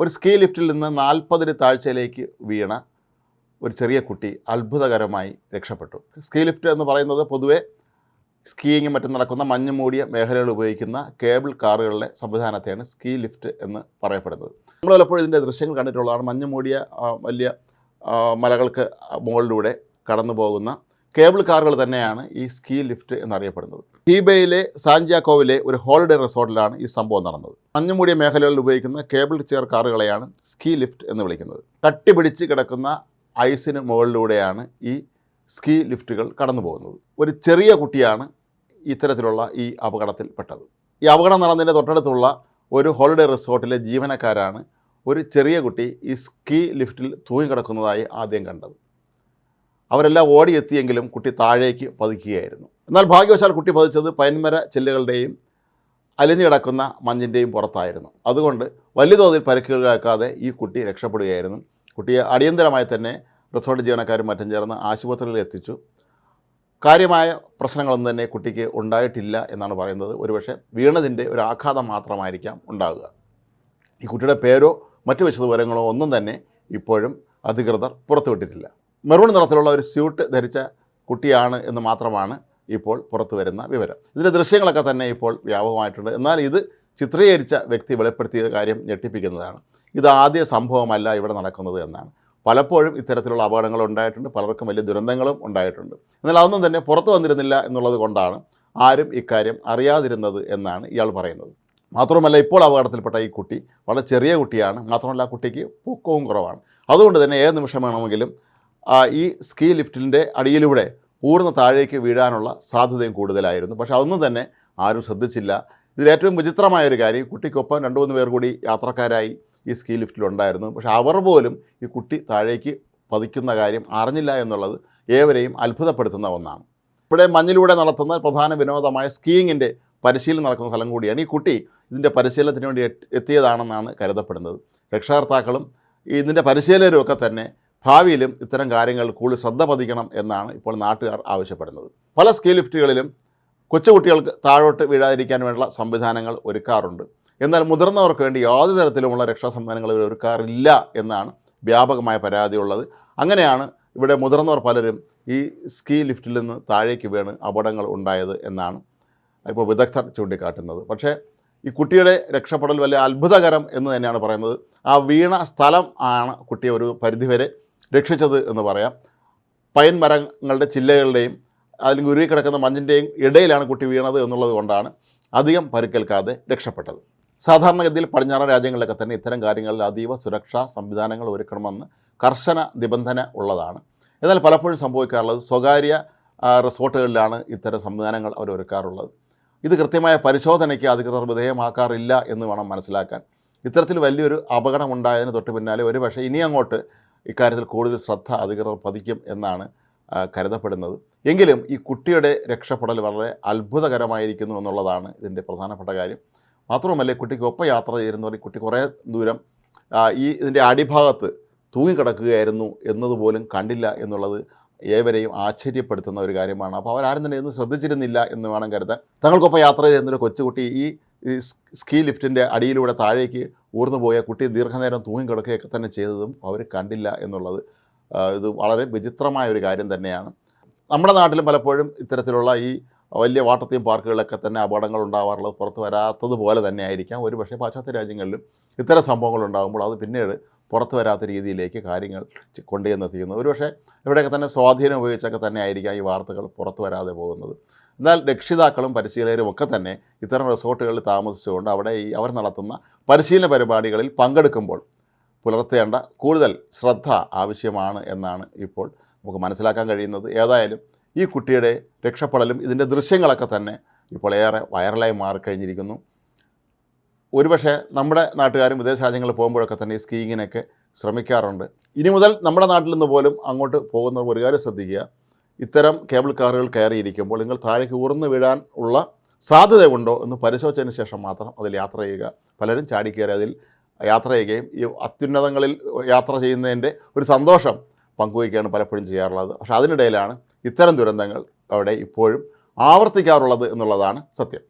ഒരു സ്കീ ലിഫ്റ്റിൽ നിന്ന് നാൽപ്പതിന് താഴ്ചയിലേക്ക് വീണ ഒരു ചെറിയ കുട്ടി അത്ഭുതകരമായി രക്ഷപ്പെട്ടു. സ്കീ ലിഫ്റ്റ് എന്ന് പറയുന്നത് പൊതുവെ സ്കീയിങ്ങും മറ്റും നടക്കുന്ന മഞ്ഞ് മൂടിയ മേഖലകൾ ഉപയോഗിക്കുന്ന കേബിൾ കാറുകളുടെ സംവിധാനത്തെയാണ് സ്കീ ലിഫ്റ്റ് എന്ന് പറയപ്പെടുന്നത്. നമ്മൾ പലപ്പോഴും ഇതിന്റെ ദൃശ്യങ്ങൾ കണ്ടിട്ടുള്ളതാണ്. മഞ്ഞ് മൂടിയ വലിയ മലകൾക്ക് മുകളിലൂടെ കടന്നു പോകുന്ന കേബിൾ കാറുകൾ തന്നെയാണ് ഈ സ്കീ ലിഫ്റ്റ് എന്നറിയപ്പെടുന്നത്. ഹീബയിലെ സാൻജിയാക്കോവിലെ ഒരു ഹോളിഡേ റിസോർട്ടിലാണ് ഈ സംഭവം നടന്നത്. മഞ്ഞുമൂടിയ മേഖലകളിൽ ഉപയോഗിക്കുന്ന കേബിൾ ചെയർ കാറുകളെയാണ് സ്കീ ലിഫ്റ്റ് എന്ന് വിളിക്കുന്നത്. കട്ടിപിടിച്ച് കിടക്കുന്ന ഐസിന് മുകളിലൂടെയാണ് ഈ സ്കീ ലിഫ്റ്റുകൾ കടന്നു പോകുന്നത് ഒരു ചെറിയ കുട്ടിയാണ് ഇത്തരത്തിലുള്ള ഈ അപകടത്തിൽ പെട്ടത്. ഈ അപകടം നടന്നതിന്റെ തൊട്ടടുത്തുള്ള ഒരു ഹോളിഡേ റിസോർട്ടിലെ ജീവനക്കാരാണ് ഒരു ചെറിയ കുട്ടി ഈ സ്കീ ലിഫ്റ്റിൽ തൂങ്ങിക്കിടക്കുന്നതായി ആദ്യം കണ്ടത്. അവരെല്ലാം ഓടിയെത്തിയെങ്കിലും കുട്ടി താഴേക്ക് പതിക്കുകയായിരുന്നു. എന്നാൽ ഭാഗ്യവശാൽ കുട്ടി പതിച്ചത് പൈൻമര ചില്ലുകളുടെയും അലിഞ്ഞു കിടക്കുന്ന മഞ്ഞിന്റെയും പുറത്തായിരുന്നു. അതുകൊണ്ട് വലിയ തോതിൽ പരിക്കുകളാക്കാതെ ഈ കുട്ടി രക്ഷപ്പെടുകയായിരുന്നു. കുട്ടിയെ അടിയന്തരമായി തന്നെ റിസോർട്ട് ജീവനക്കാരും മറ്റും ചേർന്ന് ആശുപത്രിയിൽ എത്തിച്ചു. കാര്യമായ പ്രശ്നങ്ങളൊന്നും തന്നെ കുട്ടിക്ക് ഉണ്ടായിട്ടില്ല എന്നാണ് പറയുന്നത്. ഒരുപക്ഷെ വീണതിന്റെ ഒരു ആഘാതം മാത്രമായിരിക്കാം ഉണ്ടാകുക ഈ കുട്ടിയുടെ പേരോ മറ്റു വിശദവിവരങ്ങളോ ഒന്നും തന്നെ ഇപ്പോഴും അധികൃതർ പുറത്തുവിട്ടിട്ടില്ല. മെറൂൺ നിറത്തിലുള്ള ഒരു സ്യൂട്ട് ധരിച്ച കുട്ടിയാണ് എന്ന് മാത്രമാണ് ഇപ്പോൾ പുറത്തു വരുന്ന വിവരം. ഇതിന്റെ ദൃശ്യങ്ങളൊക്കെ തന്നെ ഇപ്പോൾ വ്യാപകമായിട്ടുണ്ട്. എന്നാൽ ഇത് ചിത്രീകരിച്ച വ്യക്തി വെളിപ്പെടുത്തിയ കാര്യം ഞെട്ടിപ്പിക്കുന്നതാണ്. ഇത് ആദ്യ സംഭവമല്ല ഇവിടെ നടക്കുന്നത് എന്നാണ്. പലപ്പോഴും ഇത്തരത്തിലുള്ള അപകടങ്ങൾ ഉണ്ടായിട്ടുണ്ട്. പലർക്കും വലിയ ദുരന്തങ്ങളും ഉണ്ടായിട്ടുണ്ട്. എന്നാൽ അതൊന്നും തന്നെ പുറത്തു വന്നിരുന്നില്ല എന്നുള്ളത് കൊണ്ടാണ് ആരും ഇക്കാര്യം അറിയാതിരുന്നത് എന്നാണ് ഇയാൾ പറയുന്നത്. മാത്രമല്ല ഇപ്പോൾ അപകടത്തിൽപ്പെട്ട ഈ കുട്ടി വളരെ ചെറിയ കുട്ടിയാണ്. മാത്രമല്ല ആ കുട്ടിക്ക് പൊക്കവും കുറവാണ്. അതുകൊണ്ട് തന്നെ ഏത് നിമിഷം വേണമെങ്കിലും ഈ സ്കീ ലിഫ്റ്റിന്റെ അടിയിലൂടെ ഊർന്ന് താഴേക്ക് വീഴാനുള്ള സാധ്യതയും കൂടുതലായിരുന്നു. പക്ഷെ അതൊന്നും തന്നെ ആരും ശ്രദ്ധിച്ചില്ല. ഇതിലേറ്റവും വിചിത്രമായ ഒരു കാര്യം കുട്ടിക്കൊപ്പം രണ്ട് മൂന്ന് പേർ കൂടി യാത്രക്കാരായി ഈ സ്കീ ലിഫ്റ്റിലുണ്ടായിരുന്നു പക്ഷെ അവർ പോലും ഈ കുട്ടി താഴേക്ക് പതിക്കുന്ന കാര്യം അറിഞ്ഞില്ല എന്നുള്ളത് ഏവരെയും അത്ഭുതപ്പെടുത്തുന്ന ഒന്നാണ്. ഇവിടെ മഞ്ഞിലൂടെ നടത്തുന്ന പ്രധാന വിനോദമായ സ്കീയിങ്ങിന്റെ പരിശീലനം നടക്കുന്ന സ്ഥലം കൂടിയാണ് ഈ കുട്ടി ഇതിന്റെ പരിശീലനത്തിന് വേണ്ടി എത്തിയതാണെന്നാണ് കരുതപ്പെടുന്നത്. രക്ഷകർത്താക്കളും ഇതിന്റെ പരിശീലകരും ഒക്കെ തന്നെ ഭാവിയിലും ഇത്തരം കാര്യങ്ങൾ കൂടുതൽ ശ്രദ്ധ പതിക്കണം എന്നാണ് ഇപ്പോൾ നാട്ടുകാർ ആവശ്യപ്പെടുന്നത്. പല സ്കീ ലിഫ്റ്റുകളിലും കൊച്ചുകുട്ടികൾക്ക് താഴോട്ട് വീഴാതിരിക്കാൻ വേണ്ടിയുള്ള സംവിധാനങ്ങൾ ഒരുക്കാറുണ്ട്. എന്നാൽ മുതിർന്നവർക്ക് വേണ്ടി യാതൊരു തരത്തിലുമുള്ള രക്ഷാ സംവിധാനങ്ങൾ ഇവർ ഒരുക്കാറില്ല എന്നാണ് വ്യാപകമായ പരാതിയുള്ളത്. അങ്ങനെയാണ് ഇവിടെ മുതിർന്നവർ പലരും ഈ സ്കീ ലിഫ്റ്റിൽ നിന്ന് താഴേക്ക് വീണ് അപകടങ്ങൾ ഉണ്ടായത് എന്നാണ് ഇപ്പോൾ വിദഗ്ധർ ചൂണ്ടിക്കാട്ടുന്നത്. പക്ഷേ ഈ കുട്ടിയുടെ രക്ഷപ്പെടൽ വലിയ അത്ഭുതകരം എന്ന് തന്നെയാണ് പറയുന്നത്. ആ വീണ സ്ഥലം ആണ് കുട്ടിയെ ഒരു പരിധിവരെ രക്ഷിച്ചത് എന്ന് പറയാം. പൈൻ മരങ്ങളുടെ ചില്ലകളുടെയും അല്ലെങ്കിൽ ഉരുകി കിടക്കുന്ന മഞ്ഞിന്റെയും ഇടയിലാണ് കുട്ടി വീണത് എന്നുള്ളത് കൊണ്ടാണ് അധികം പരുക്കേൽക്കാതെ രക്ഷപ്പെട്ടത്. സാധാരണഗതിയിൽ പടിഞ്ഞാറൻ രാജ്യങ്ങളിലൊക്കെ തന്നെ ഇത്തരം കാര്യങ്ങളിൽ അതീവ സുരക്ഷാ സംവിധാനങ്ങൾ ഒരുക്കണമെന്ന് കർശന നിബന്ധന ഉള്ളതാണ്. എന്നാൽ പലപ്പോഴും സംഭവിക്കാറുള്ളത് സ്വകാര്യ റിസോർട്ടുകളിലാണ് ഇത്തരം സംവിധാനങ്ങൾ അവർ ഒരുക്കാറുള്ളത്. ഇത് കൃത്യമായ പരിശോധനയ്ക്ക് അധികൃതർ വിധേയമാക്കാറില്ല എന്ന് വേണം മനസ്സിലാക്കാൻ. ഇത്തരത്തിൽ വലിയൊരു അപകടമുണ്ടായതിന് തൊട്ട് പിന്നാലെ ഒരു പക്ഷേ ഇനി അങ്ങോട്ട് ഇക്കാര്യത്തിൽ കൂടുതൽ ശ്രദ്ധ അധികൃതർ പതിക്കും എന്നാണ് കരുതപ്പെടുന്നത്. എങ്കിലും ഈ കുട്ടിയുടെ രക്ഷപ്പെടൽ വളരെ അത്ഭുതകരമായിരിക്കുന്നു എന്നുള്ളതാണ് ഇതിന്റെ പ്രധാനപ്പെട്ട കാര്യം. മാത്രവുമല്ല ഈ കുട്ടിക്ക് ഒപ്പം യാത്ര ചെയ്യുന്നവർ കുട്ടി കുറേ ദൂരം ഈ ഇതിന്റെ അടിഭാഗത്ത് തൂങ്ങിക്കിടക്കുകയായിരുന്നു എന്നതുപോലും കണ്ടില്ല എന്നുള്ളത് ഏവരെയും ആശ്ചര്യപ്പെടുത്തുന്ന ഒരു കാര്യമാണ്. അപ്പോൾ അവരാരും തന്നെ ഒന്നും ശ്രദ്ധിച്ചിരുന്നില്ല എന്ന് വേണം കരുതാൻ. തങ്ങൾക്കൊപ്പം യാത്ര ചെയ്യുന്നൊരു കൊച്ചുകുട്ടി ഈ ഈ സ്കീ ലിഫ്റ്റിന്റെ അടിയിലൂടെ താഴേക്ക് ഊർന്നു പോയ കുട്ടി ദീർഘനേരം തൂങ്ങിക്കിടക്കുകയൊക്കെ തന്നെ ചെയ്തതും അവർ കണ്ടില്ല എന്നുള്ളത് ഇത് വളരെ വിചിത്രമായ ഒരു കാര്യം തന്നെയാണ്. നമ്മുടെ നാട്ടിലും പലപ്പോഴും ഇത്തരത്തിലുള്ള ഈ വലിയ വാട്ടർ തീം പാർക്കുകളിലൊക്കെ തന്നെ അപകടങ്ങൾ ഉണ്ടാവാറുള്ളത് പുറത്ത് വരാത്തത് പോലെ തന്നെ ആയിരിക്കാം ഒരു പക്ഷേ പാശ്ചാത്യ രാജ്യങ്ങളിലും ഇത്തരം സംഭവങ്ങൾ ഉണ്ടാകുമ്പോൾ അത് പിന്നീട് പുറത്ത് വരാത്ത രീതിയിലേക്ക് കാര്യങ്ങൾ ചെ- ഒരു ഒരുപക്ഷെ ഇവിടെയൊക്കെ തന്നെ സ്വാധീനം ഉപയോഗിച്ചൊക്കെ തന്നെ ആയിരിക്കാം ഈ വാർത്തകൾ പുറത്ത് വരാതെ പോകുന്നത്. എന്നാൽ രക്ഷിതാക്കളും പരിശീലകരും ഒക്കെ തന്നെ ഇത്തരം റിസോർട്ടുകളിൽ താമസിച്ചുകൊണ്ട് അവിടെ ഈ അവർ നടത്തുന്ന പരിശീലന പരിപാടികളിൽ പങ്കെടുക്കുമ്പോൾ പുലർത്തേണ്ട കൂടുതൽ ശ്രദ്ധ ആവശ്യമാണ് എന്നാണ് ഇപ്പോൾ നമുക്ക് മനസ്സിലാക്കാൻ കഴിയുന്നത്. ഏതായാലും ഈ കുട്ടിയുടെ രക്ഷപ്പെടലും ഇതിന്റെ ദൃശ്യങ്ങളൊക്കെ തന്നെ ഇപ്പോൾ ഏറെ വൈറലായി മാറിക്കഴിഞ്ഞിരിക്കുന്നു. ഒരുപക്ഷെ നമ്മുടെ നാട്ടുകാരും വിദേശ രാജ്യങ്ങളിൽ പോകുമ്പോഴൊക്കെ തന്നെ ഈ സ്കീയിങ്ങിനൊക്കെ ശ്രമിക്കാറുണ്ട്. ഇനി മുതൽ നമ്മുടെ നാട്ടിൽ നിന്ന് പോലും അങ്ങോട്ട് പോകുന്ന ഒരു കാര്യം ശ്രദ്ധിക്കുക. ഇത്തരം കേബിൾ കാറുകൾ കയറിയിരിക്കുമ്പോൾ നിങ്ങൾ താഴേക്ക് ഉറന്ന് വീഴാൻ ഉള്ള സാധ്യത ഉണ്ടോ എന്ന് പരിശോധിച്ചതിന് ശേഷം മാത്രം അതിൽ യാത്ര ചെയ്യുക. പലരും ചാടിക്കയറി അതിൽ യാത്ര ചെയ്യുകയും ഈ അത്യുന്നതങ്ങളിൽ യാത്ര ചെയ്യുന്നതിന്റെ ഒരു സന്തോഷം പങ്കുവയ്ക്കുകയാണ് പലപ്പോഴും ചെയ്യാറുള്ളത്. പക്ഷേ അതിനിടയിലാണ് ഇത്തരം ദുരന്തങ്ങൾ അവിടെ ഇപ്പോഴും ആവർത്തിക്കാറുള്ളത് എന്നുള്ളതാണ് സത്യം.